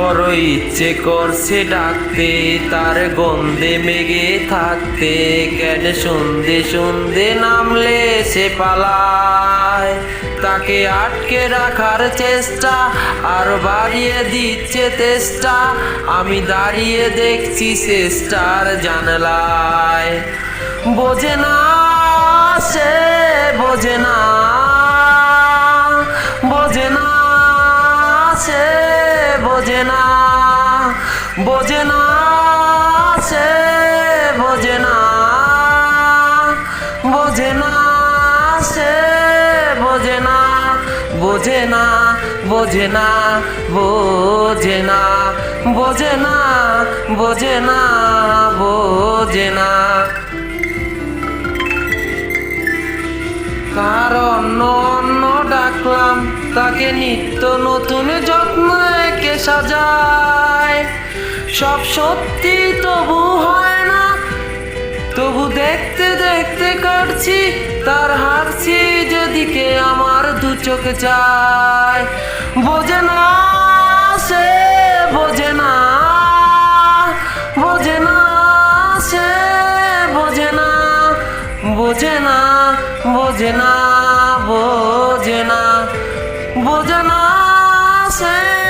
বড় ইচ্ছে করছে ডাকতে, তার গন্ধে মেগে থাকতে। কেন সন্ধে সন্ধে নামলে সে পালায়? তাকে আটকে রাখার চেষ্টা, আর বাড়িয়ে দিচ্ছে তেষ্টা। আমি দাঁড়িয়ে দেখছি চেষ্টার জানলায়। বোঝে না সে, বোঝে না বোঝে না সে। বোঝে না বোঝে না সে বোঝে না বোঝে না সে বোঝে না বোঝে না বোঝে না বোঝে না বোঝে না বোঝে না বোঝে না কার অন্য অন্য ডাকলাম তাকে নিত্য নতুন যত্ন একে সাজায়। সব সত্যি তবু হয় না। তবু দেখতে দেখতে কাটছি, তার হারছি যেদিকে আমার দু চোখ যায় বোঝে না সে, বোঝে না বোঝে না সে, বোঝে না বোঝে না বোঝে না বোঝে না বোঝে না সে।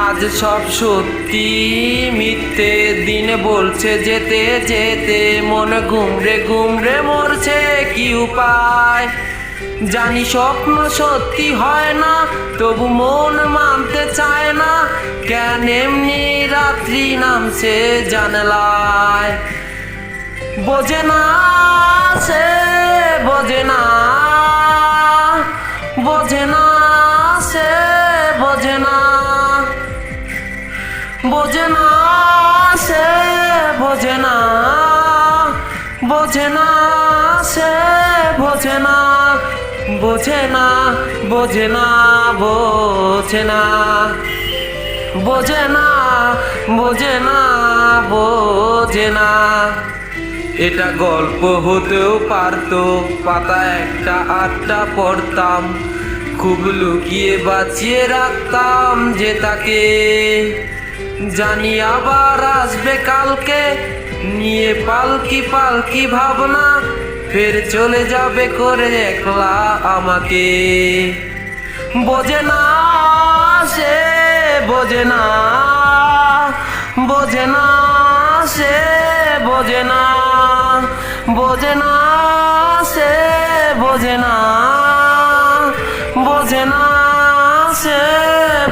আজ সব সত্যি, মিথ্যে দিনে বলছে, যেতে যেতে মন ঘুমরে ঘুমরে মরছে, কি উপায়? জানি স্বপ্ন সত্যি হয় না, তবু মন মানতে চায় না, কেন এমনি রাত্রি নামছে জানলায়? বোঝে না সে, বোঝে না বোঝে না বোঝে না সে বোঝে না বোঝে না সে বোঝে না বোঝে না বোঝে না বোঝে না বোঝে না বোঝে না বোঝে না এটা গল্প হতেও পারতো, পাতা একটা আটটা পড়তাম, খুব লুকিয়ে বাঁচিয়ে রাখতাম যে তাকে জানি আবার আসবে কালকে। নিয়ে পালকি পালকি ভাবনা, ফের চলে যাবে করে একলা আমাকে। বোঝে না সে, বোঝে না বোঝে না সে, বোঝে না বোঝে না সে, বোঝে না বোঝে না সে।